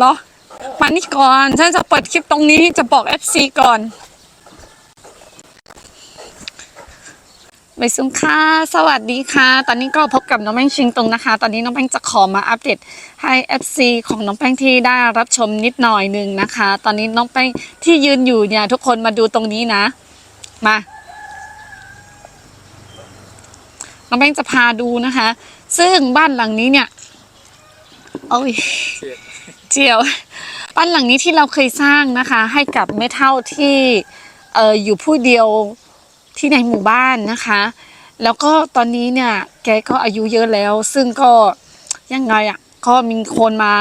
เหรอ มานี่ก่อน ฉันจะเปิดคลิปตรงนี้จะบอก FC ก่อน ไปสุงค่ะ สวัสดีค่ะ ตอนนี้ก็พบกับน้องแป้งชิงตรงนะคะ ตอนนี้น้องแป้งจะขอมาอัปเดตให้ FC ของน้องแป้งที่ได้รับชมนิดหน่อยหนึ่งนะคะ ตอนนี้น้องแป้งที่ยืนอยู่เนี่ยทุกคนมาดูตรงนี้นะ มาน้องแป้งจะพาดูนะคะ ซึ่งบ้านหลังนี้เนี่ย โอ้ย เจียวบ้านหลังนี้ที่เราเคยสร้างนะคะ ให้กับแม่เท่าที่เอออยู่ผู้เดียวที่ในหมู่บ้านนะคะ แล้วก็ตอนนี้เนี่ยแกก็อายุเยอะแล้ว ซึ่งก็ยังไงอะก็มีคนมา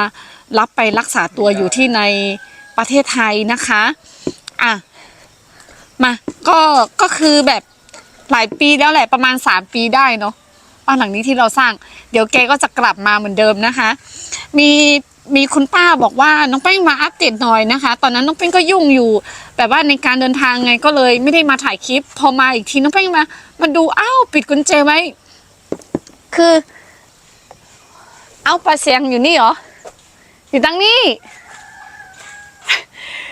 รับไปรักษาตัวอยู่ที่ในประเทศไทยนะคะอะมาก็ก็คือแบบหลายปีแล้วแหละประมาณสามปีได้เนาะบ้านหลังนี้ที่เราสร้าง เดี๋ยวแกก็จะกลับมาเหมือนเดิมนะคะ มี มีคุณป้าบอกว่าน้องแป้งมาอัปเดตหน่อยนะคะ ตอนนั้นน้องแป้งก็ยุ่งอยู่ แบบว่าในการเดินทางไงก็เลย ไม่ได้มาถ่ายคลิป พอมาอีกทีน้องแป้งมามาดูอ้าวปิดกุญแจไว้ คือ เอาปลาเสียงอยู่นี่เหรออยู่ตั้งนี้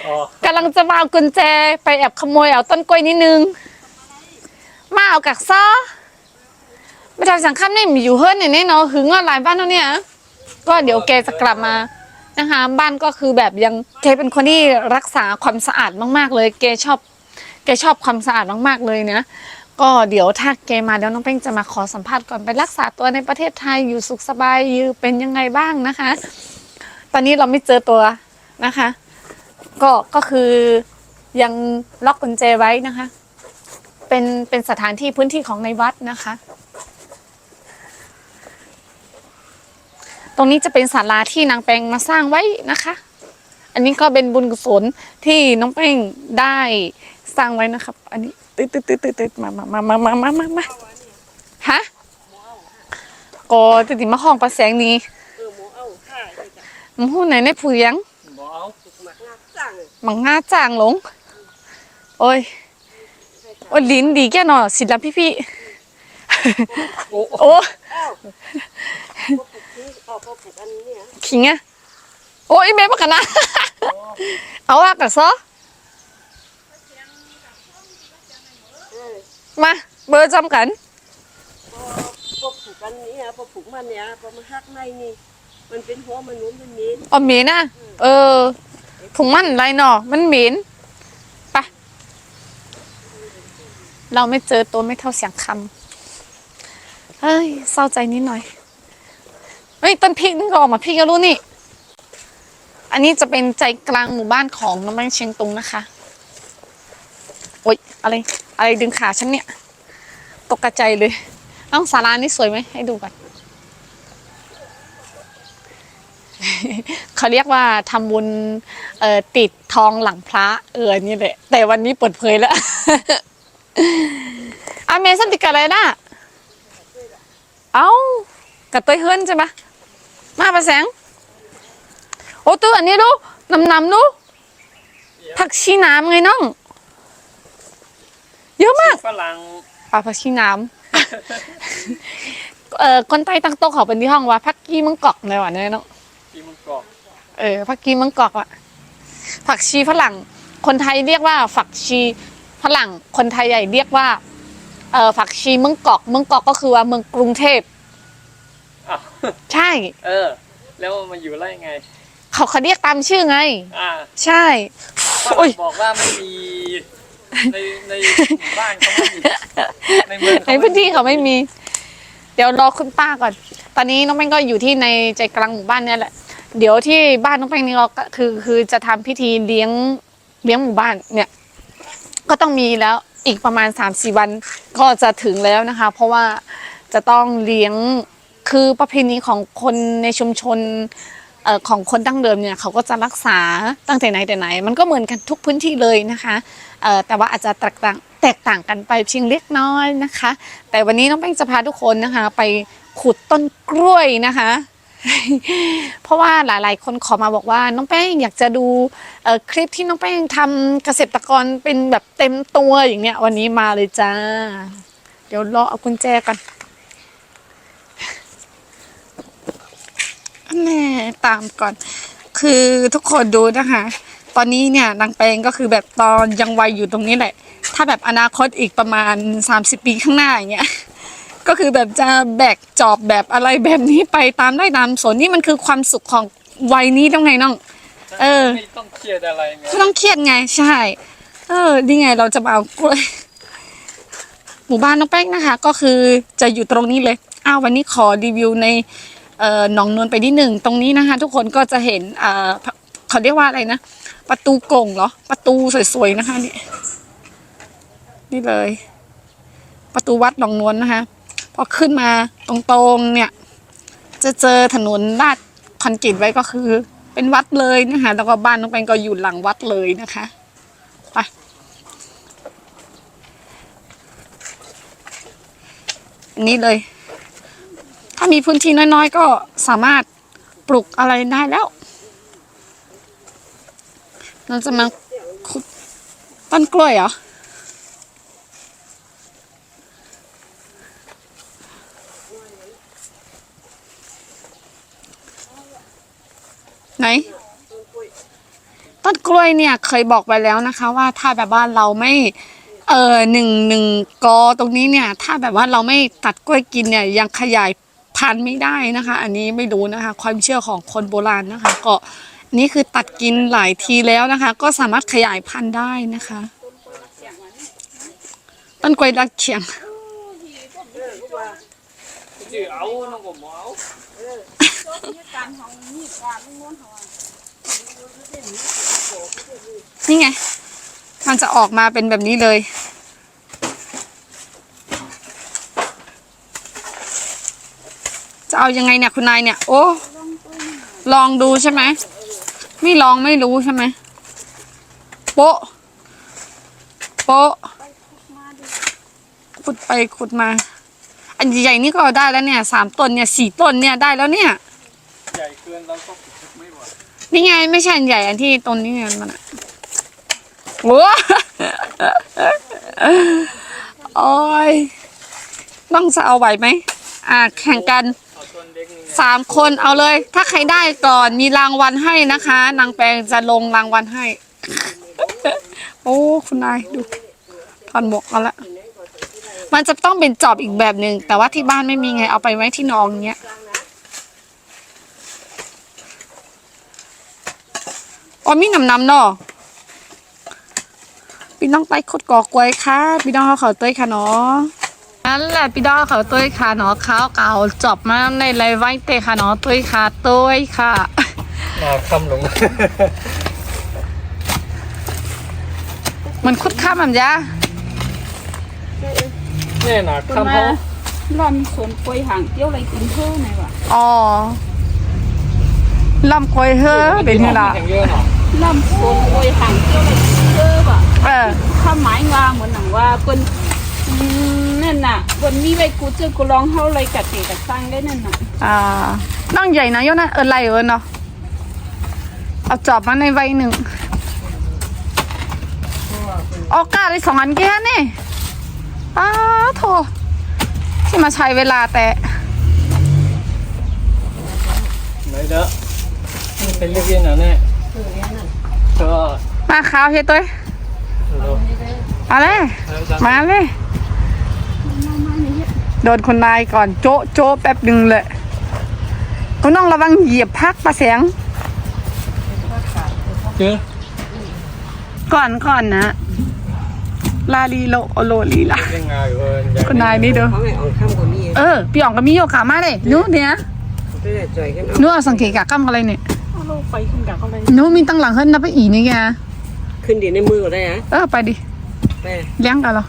อ๋อกำลังจะมาเอากุญแจไปแอบขโมยเอาต้นกล้วยนิดนึง มาเอากักซ้อไม่ทำสังคมนี่มีอยู่เฮิร์นเนี่ยเนาะหึงอะไรบ้านเนาะเนี่ย ก็เดี๋ยวแกจะกลับมานะคะบ้านก็คือแบบยังแกเป็นคนที่รักษาความสะอาดมาก ๆ เลยแกชอบแกชอบความสะอาดมากๆเลยนะก็เดี๋ยวถ้าแกมาเดี๋ยวน้องเป้งจะมาขอสัมภาษณ์ก่อนไปรักษาตัวในประเทศไทยอยู่สุขสบายอยู่เป็นยังไงบ้างนะคะ ตอนนี้เราไม่เจอตัวนะคะ ก็ก็คือยังล็อกกุญแจไว้นะคะ เป็นเป็นสถานที่พื้นที่ของในวัดนะคะ ตรงนี้จะเป็นศาลาที่นางแปงมาสร้างไว้นะคะ อันนี้ก็เป็นบุญกุศลที่น้องแป้งได้สร้างไว้นะครับ อันนี้ตึ๊ดตึ๊ดตึ๊ดตึ๊ดมามามามามามามามาฮะก็ติดมาห้องประแสงนี้มันหูไหนในผู้ยังมังงาจ่างหลง โอ้ยโอ้ยลิ้นดีแก่หนอศิลปพี่พี่โอ้ โอ้อ้าวพวกผูกที่ออกพวกผูกอันนี้เนี่ยขิงอะโอ้ยแม่มากันนะเอาอะกันซะเออมาเบอร์จำกันพอพวกผูกอันนี้อะพอผูกมันเนี่ยพอมาหักในนี่ มันเป็นหัวมันนุ่มมันมีน อ๋อเหม็นอะเออถุงมันไรหนอมันเหม็นไปเราไม่เจอตัวไม่เท่าเสียงคำเฮ้ยเศร้าใจนิดหน่อย เฮ้ยต้นพริกนี่ก็ออกมาพริกก็รู้นี่ อันนี้จะเป็นใจกลางหมู่บ้านของน้องแมงเชียงตุงนะคะโอ๊ยอะไร อะไรดึงขาฉันเนี่ย ตกกระใจเลยน้องศาลานี่สวยไหมให้ดูก่อนเขาเรียกว่าทำบุญเอ่อติดทองหลังพระเออนี่แหละ แต่วันนี้เปิดเผยแล้วอาเมสันติดกับอะไรนะเอ้ากับตัวเฮิรนใช่ไหม มาประแสง โอ้ตัวอันนี้ดูน้ำน้ำดูผักชีน้ำไงน้อง เยอะมากฝรั่งปลาผักชีน้ำเอ่อคนไทยตั้งโต๊ะเขาเป็นที่ห้องว่าผักกี้มังกอกในวันนี้เนาะที่มังกอกเออผักกีมังกอกอะผักชีฝรั่ง คนไทยเรียกว่าฝักชีฝรั่ง คนไทยใหญ่เรียกว่าเออฝักชีเมืองกอก เมืองกอกก็คือว่าเมืองกรุงเทพ อ้าวใช่ เออ แล้วมันอยู่ได้ยังไง เขาเขาเรียกตามชื่อไง อ่าใช่ฝโอ้รั่ยงบอกว่าไม่มี ในในหมู่บ้านเขาไม่มีในเมืองในพื้นที่เขาไม่มี เดี๋ยวรอคุณป้าก่อน ตอนนี้น้องแป้งก็อยู่ที่ในใจกลางหมู่บ้านเนี่ยแหละ เดี๋ยวที่บ้านน้องแป้งนี่ก็คือคือจะทำพิธีเลี้ยงเลี้ยงหมู่บ้านเนี่ย ก็ต้องมีแล้วอีกประมาณ3าสี่วันก็จะถึงแล้วนะคะ เพราะว่าจะต้องเลี้ยง คือประเพณีของคนในชุมชนของคนดั้งเดิมเนี่ยเขาก็จะรักษาตั้งแต่ไหนแต่ไหน มันก็เหมือนกันทุกพื้นที่เลยนะคะแต่ว่าอาจจะแตกต่างแตกต่างกันไปเพียงเล็กน้อยนะคะ แต่วันนี้น้องแป้งจะพาทุกคนนะคะ ไปขุดต้นกล้วยนะคะ เพราะว่าหลายๆ คนขอมาบอกว่าน้องแป้งอยากจะดูคลิปที่น้องแป้งทำเกษตรกรเป็นแบบเต็มตัวอย่างเนี้ยวันนี้มาเลยจ้า เดี๋ยวรอเอากุญแจกัน อัน แน่ตามก่อน คือทุกคนดูนะคะ ตอนนี้เนี่ยนางแปงก็คือแบบตอนยังวัยอยู่ตรงนี้แหละ ถ้าแบบอนาคตอีกประมาณ 30 ปีข้างหน้าอย่างเงี้ยก็คือแบบจะแบกจอบแบบอะไรแบบนี้ไปตามได้ตามสนนี่มันคือความสุขของวัยนี้ต้องไงน้อง เออ ไม่ต้องเครียดอะไรไงไม่ต้องเครียดไงใช่ เออนี่ไงเราจะมาเอากล้วยหมู่บ้านน้องแป้งนะคะ ก็คือจะอยู่ตรงนี้เลยอ้าววันนี้ขอรีวิวในเอ่อ หนองนวลไปนิดหนึ่งตรงนี้นะคะ ทุกคนก็จะเห็นเขาเรียกว่าอะไรนะ ประตูกงเหรอ ประตูสวยๆนะคะนี่นี่เลย ประตูวัดหนองนวลนะคะ พอขึ้นมาตรงๆเนี่ย จะเจอถนนลาดคอนกรีตไว้ก็คือ เป็นวัดเลยนะคะแล้วก็บ้านน้องแปงก็อยู่หลังวัดเลยนะคะไปนนี้เลย ถ้ามีพื้นที่น้อยๆ ก็สามารถปลูกอะไรได้แล้ว เราจะมาขุดต้นกล้วยเหรอ ไหน ต้นกล้วยเนี่ยเคยบอกไปแล้วนะคะ ว่าถ้าแบบว่าเราไม่เออหนึ่งหนึ่งกอตรงนี้เนี่ย ถ้าแบบว่าเราไม่ตัดกล้วยกินเนี่ยยังขยาย พันไม่ได้นะคะ อันนี้ไม่รู้นะคะ ความเชื่อของคนโบราณนะคะ ก็นี่คือตัดกินหลายทีแล้วนะคะ ก็สามารถขยายพันธุ์ได้นะคะ ต้นกล้วยรักเขียงนี่ไง มันจะออกมาเป็นแบบนี้เลย จะเอายังไงเนี่ยคุณนายเนี่ย โอ้ ลองดูใช่ไหม ไม่ลองไม่รู้ใช่ไหม โป๊ะโป๊ะขุดไปขุดมา อันใหญ่นี่ก็ได้แล้วเนี่ย สามต้นเนี่ยสี่ต้นเนี่ยได้แล้วเนี่ย ใหญ่เกินเราก็ขุดไม่ไหวนี่ไงไม่ใช่อันใหญ่อันที่ต้นนี้ไงมันอะโอ้โอ้ยต้องจะเอาไหวไหม อ่า แข่งกัน สามคนเอาเลย ถ้าใครได้ก่อนมีรางวัลให้นะคะ นางแปลงจะลงรางวัลให้ โอ้ คุณนายดูถอนหมวกเอาละมันจะต้องเป็นจอบอีกแบบหนึ่งแต่ว่าที่บ้านไม่มีไงเอาไปไว้ที่นองเงี้ยอ๋อมีน้ำน้ำเนาะพี่น้องไปขดกอกล้วยค่ะพี่น้องเขาเขาเต้ยค่ะเนาะ นั่นแหละพี่น้องเขาเต้ยค่ะเนาะข้าวเก่าจบมาในไรไว้เตะค่ะเนาะเต้ยค่ะเต้ยค่ะมาคำหลงมันคุดข้ามมันจ้ะแน่หนาคนคำมาเขาลำสวนกล้วยหางเตี้ยวอะไรกินเท่าไหนวะอ๋อลำกล้วยเฮ้อเป็นไงล่ะอย่างเยอะเนาะลำสวนกล้วยหางเตี้ยวอะไรกินเท่าวะเออถ้าหมายว่าเหมือนหนังว่าเปิ้น อืมนั่นน่ะบนมีไว้กูเจอกูลองเท่าไรกัดเตะกัดสร้างได้นั่นน่ะอ่าน้องใหญ่นะโยนะเออไรเออเนาะเอาจอบมาในใบหนึ่งออกกาได้สองอันแค่นี่อ้าโถที่มาใช้เวลาแต่ไหนเด้อนี่เป็นเรื่องเย็นเหรอเนี่ยก็มาขาวเฮ้ยตัวเรามาเลยมาเลย โดนคนนายก่อนโจะโจะแป๊บหนึ่งเลยก็น้องระวังเหยียบพักประแสง เจอก่อนก่อนนะ ลาลีโลโอโลลีลายังไงเออคนนายนี่เด้อเขาไม่ออกข้ามกว่ามีเออพี่อ๋องก็มีโยขามาเลยนู้เนี่ยไม่ได้จ่อยกันนู้เอาสังเกตกะกำอะไรเนี่ยเอาลูกไปขึ้นกับเขาเลยนู้มีตั้งหลังเฮิรนนับไปอีนี่ไงขึ้นดีในมือก็ได้ฮะเออไปดิไป เลี้ยงกันเหรอ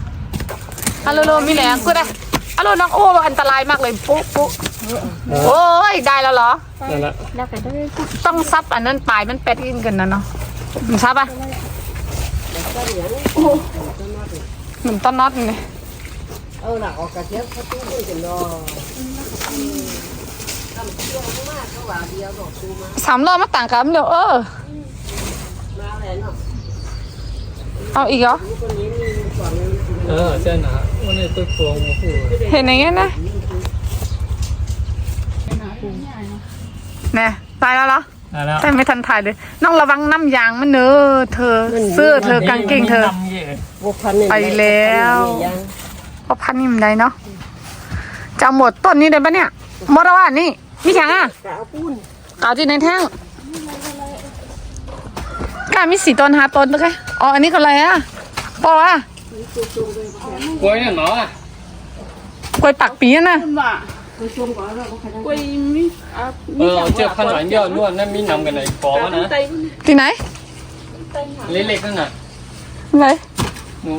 ฮัลโหลโลมีแหลงกูได้ ฮัลโหลน้องโอ้อันตรายมากเลยปุ๊ปุ๊โอ้ยได้แล้วเหรอ นั่นแหละแล้วก็ได้ต้องซับอันนั้นปลายมันเป็ดกินกันนะเนาะมันซับอะเหมือนต้นน็อตนี่เอาหลักออกกระเทียมเขาตู้มือกันดอกทำเชื่อมากเขาว่าเดียวดอกตู้มาสามรอบมาต่างกันเดี๋ยวเออมาแล้วเนาะ เอาอีกเหรอคนนี้มีก่อนเลยเออใช่นะวันนี้ตัวโกงมาพูดเห็นอย่างเงี้ยนะแน่ตายแล้วเหรอได้แล้วแต่ไม่ทันถ่ายเลย น้องระวังน้ำยางมันเนอะเธอ เสื้อเธอกางเกงเธอพวกพันเนี่ยไปแล้ว เพราะพันนี่มันได้เนาะจะเอาหมดต้นนี้ได้ปะเนี่ยหมดแล้วอะนี่มีอย่างอะกาวปุ้นเอาที่ในแท่งกล้ามีสี่ต้นห้าต้นตัวแค่ อ๋ออันนี้ก็อะไรอะปออะกล้วยเนี่ยหมออะกล้วยปักปีอะนะคุณว่าไปชมก่อนแล้วก็ใครได้กล้วยมีอะเออเจ็บขนาดเดียวนวดนั่นมีนำกันไหนกอวะนะไตที่ไหนเล็กๆนั่นน่ะไหนหนู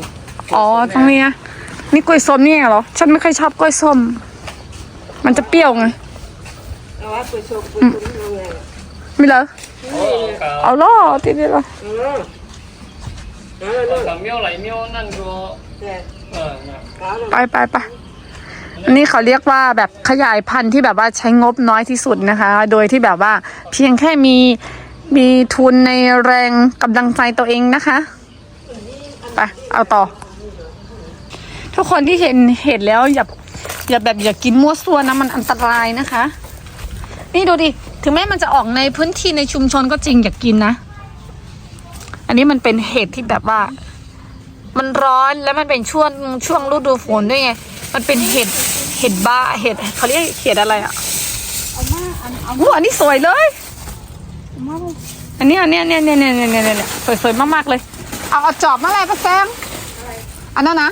อ๋อตรงนี้อะนี่กล้วยส้มนี่เหรอฉันไม่ค่อยชอบกล้วยส้ม มันจะเปรี้ยวไงเอาว่าไปชมไปชมยังไงไม่เหรอโอ้กาเอาล่อที่นี่เหรอ เออเล้วกาเมียวไหลเมียวนั่นก็แต่เออนะกาวแล้วไปไปไปอันนี้เขาเรียกว่าแบบขยายพันธุ์ที่แบบว่าใช้งบน้อยที่สุดนะคะ โดยที่แบบว่าเพียงแค่มีมีทุนในแรงกำลังใจตัวเองนะคะไปเอาต่อ ทุกคนที่เห็นเห็นแล้วอย่าอย่าแบบอย่ากินมั่วซั่วนะมันอันตรายนะคะ นี่ดูดิ ถึงแม้มันจะออกในพื้นที่ในชุมชนก็จริงอย่ากินนะ อันนี้มันเป็นเห็ดที่แบบว่า มันร้อนแล้วมันเป็นช่วงช่วงฤดูฝนด้วยไง มันเป็นเห็ดเห็ดบ้าเห็ดเขาเรียกเห็ดอะไรอะเอามาอันเอาโอ้อันนี้สวยเลย มาอันนี้อันเนี้ยเนี่ยเนี่ยเนี่ยเนี่ยเนี่ยเนี่ยสวยๆมากๆเลย เอาเอาจอบมาอะไรป้าแซมอันนั้นนะ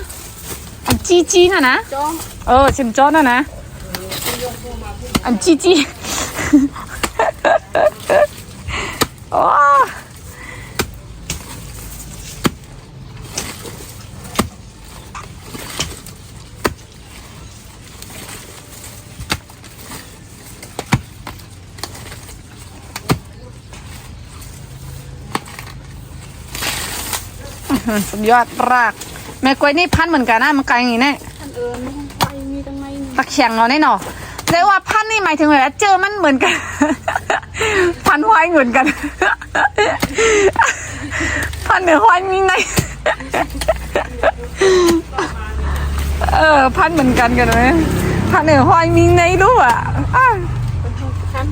อันจีจีน่ะนะจ้องเออชิมจอน่ะนะอันจีจีโอ้ สุดยอดราก แม่กล้วยนี่พันธุ์เหมือนกันนะมันไกลอย่างนี้แน่อันเอิญมันไฟมีตั้งไงนี่ตะเขียงเราแน่นอนเรียกว่าพันธุ์นี่หมายถึงอะไรเจอมันเหมือนกัน พันธุ์หวายเหมือนกัน พันธุ์เหนือหวายมีในเออพันธุ์เหมือนกันกันไหมพันธุ์เหนือหวายมีในรู้อะอ้าวคัน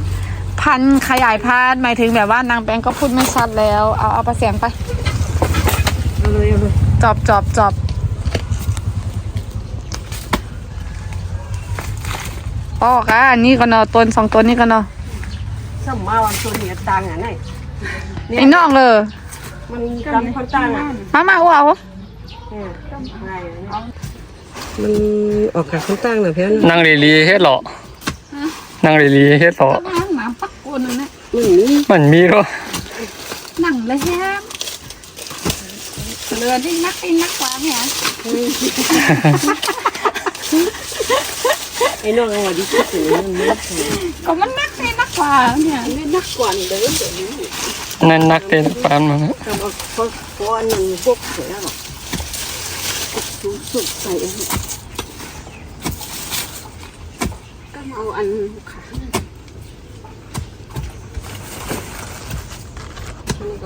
พันธุ์ขยายพันธุ์หมายถึงแบบว่านางแปงก็พูดไม่ชัดแล้ว เอาเอาไปเสียงไปเอาเลยเอาเลยจอบจอบจอบอ๋อค่ะอันนี้ก็เนาะต้นสองต้นนี่ก็เนาะสมมาวันตัวนี้ตังอะนี่ไอ้น้องเลยมันกำคนตังอะมามาเอาเอาเนี่ยไงอะมันออกจากคนตังน่ะเพื่อนนั่งเรลีเฮ็ดเหรอนั่งเรลีเฮ็ดเหรอก็มาหมาปักโกนนั่นแหละมันมีมันมีเหรอหนังเลยแฮม เรือที่นักไอ้นักกว่าเนี่ยไอ้น้องเอามาดิคิดถึงมันมีก็มันนักไอ้นักกว่าเนี่ยไม่นักกว่านี่เลยเดี๋ยวนี้นั่นนักเต้นปานมันทำเอาเพราะเพราะอันนั้นพวกเสือหรอกสูงสุดใส่อันนี้ก็เอาอันข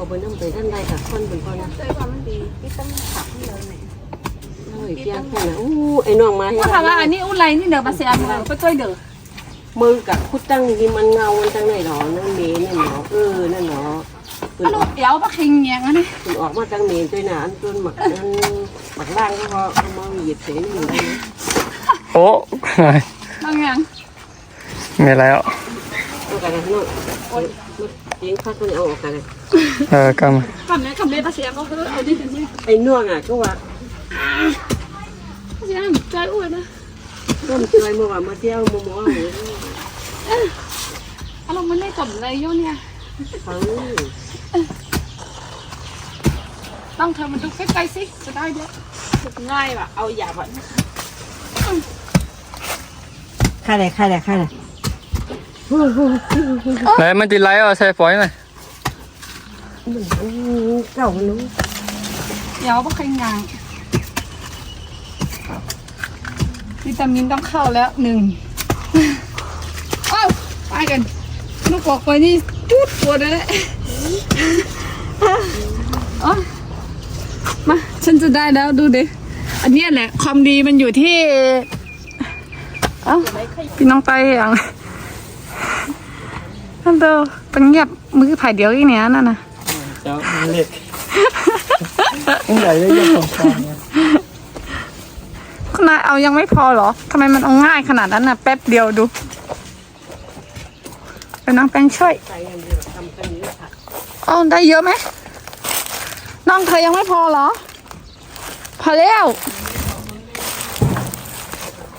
าอันนี้ก็ไปนั่งไปด้านใดกับคนเป็นคนนะใจว่ามันดีที่ต้องขับให้เลยเนี่ยเฮ้ยเพียงแค่นั้นอู้ไอ้น้องมาให้ว่าถามว่าอันนี้อุ้ไรนี่เด้อมาเสียมือไปช่วยเด้อมือกับคุดตั้งนี่มันเงามันตั้งไหนหรอนั่นเมนนั่นหรอเออนั่นหรอคุณอันอนู้อกเดี๋ยวปะคิงเงี้ยงั้นนี่คุณออกมาตั้งเมนด้วยนะอันต้นหมักอันหมักล่างก็พอเอามาเหยียบเสนอยู่ได้นะโอ้บางอย่างมีแล้วเอากันนะน้องโอ้ย เลี้ยงพักมันเอาออกกันนะเออกำคำนี้คำนี้ปะเสียก็คือเอาดิเดี๋ยวไอ้น่วงอะก็ว่าเสียใจอ้วนนะต้มจอยเมื่อวานมาเที่ยวมาหมอหมูอารมณ์มันไม่กลมเลยโยเนี่ยฟังต้องเธอมาดูใกล้ๆสิจะได้เด้อง่ายว่ะเอาหยาบอะค่าไหนค่าไหนค่าไหนแล้วมันติดไลท์เอาใส่ฝอยหน่อยมันเก่ามันนู้เดี๋ยวปะคิงางวิตามินต้องเข้าแล้วหนึ่งเอ้าไปกันลูกบอกไปนี่จุดปวดเลยแหละอ๋อมาฉันจะได้แล้วดูดิอันเนี้ยแหละความดีมันอยู่ที่ เอ้าพี่น้องไปอย่าง นั่นเด้อเป็นเงียบมือไผ่เดียวอีเนี้ยนั่นน่ะเจ้ามันเล็กมันใหญ่ได้ยังสองฟองเนี่ยคุณนายเอายังไม่พอเหรอทำไมมันเอาง่ายขนาดนั้นน่ะแป๊บเดียวดูเป็นน้องแป้งช่วยใส่อย่างเดียวทำกันนี้ค่ะอ๋อได้เยอะไหมน้องเธอยังไม่พอเหรอ พอแล้ว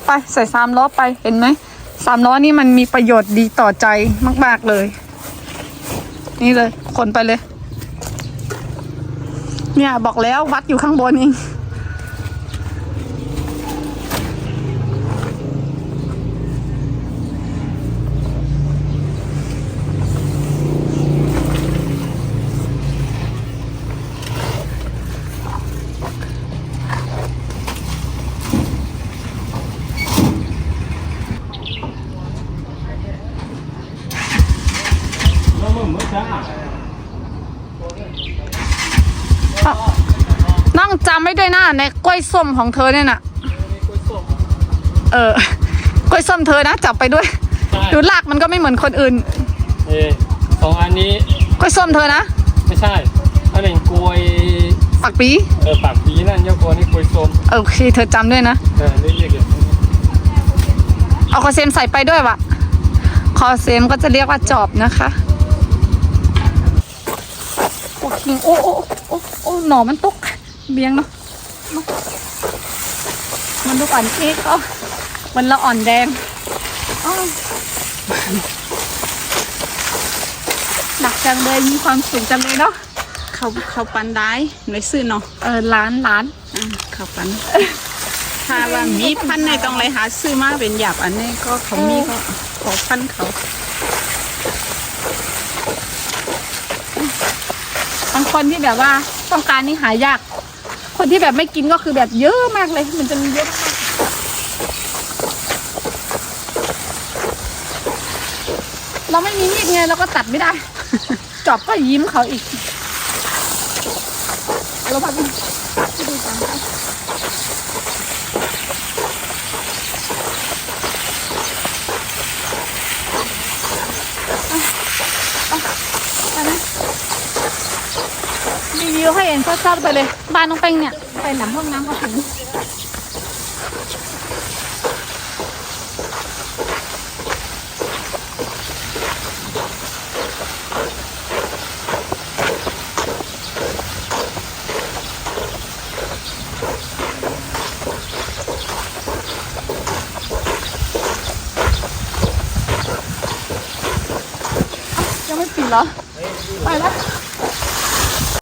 ไปใส่สามล้อไปเห็นไหม สามล้อนี่มันมีประโยชน์ดีต่อใจมาก ๆเลย นี่เลย คนไปเลย เนี่ยบอกแล้ววัดอยู่ข้างบนเอง แล้วมันไม่จ้า น้องจำไว้ด้วยนะ ในกล้วยส้มของเธอเนี่ยน่ะ เออกล้วยส้มเธอนะจับไปด้วย ใช่ ดูลากมันก็ไม่เหมือนคนอื่น เออสองอันนี้กล้วยส้มเธอนะ ไม่ใช่อันหนึ่งกล้วยปักปีเออปากปีนั่นเจ้ากล้วยนี่กล้วยส้มโอเคเธอจำด้วยนะ เออเรียกอย่างนี้เอาคอเซมใส่ไปด้วยวะคอเซมก็จะเรียกว่าจอบนะคะโอ้คิงโอ้โอ้โอ้โอ้หน่อมันตก เบียงเนาะ มันลูกอ่อนเอ๊ะก็มันละอ่อนแดงอ้าวหนักจังเลยมีความสุขจังเลยเนาะเขาเขาปันได้หน่วยซื้อเนาะเออล้านล้านอ่าเขาปันถ้าว่ามีพันในต้องเลยหาซื้อมาเป็นหยาบอันนี้ก็เขามีก็ขอพันเขาบางคนที่แบบว่าต้องการนี่หายาก คนที่แบบไม่กินก็คือแบบเยอะมากเลย มันจะมีเยอะมากเราไม่มีมีดไงเราก็ตัดไม่ได้ จอบก็ยิ้มเขาอีกเราพาไปไปดูกันค่ะไปนะ รีวิวให้เห็นชัดๆไปเลยบ้านน้องแป้งเนี่ยไปหลังห้องน้ำเขาถึงยังไม่ปิดเหรอ ไปแล้ว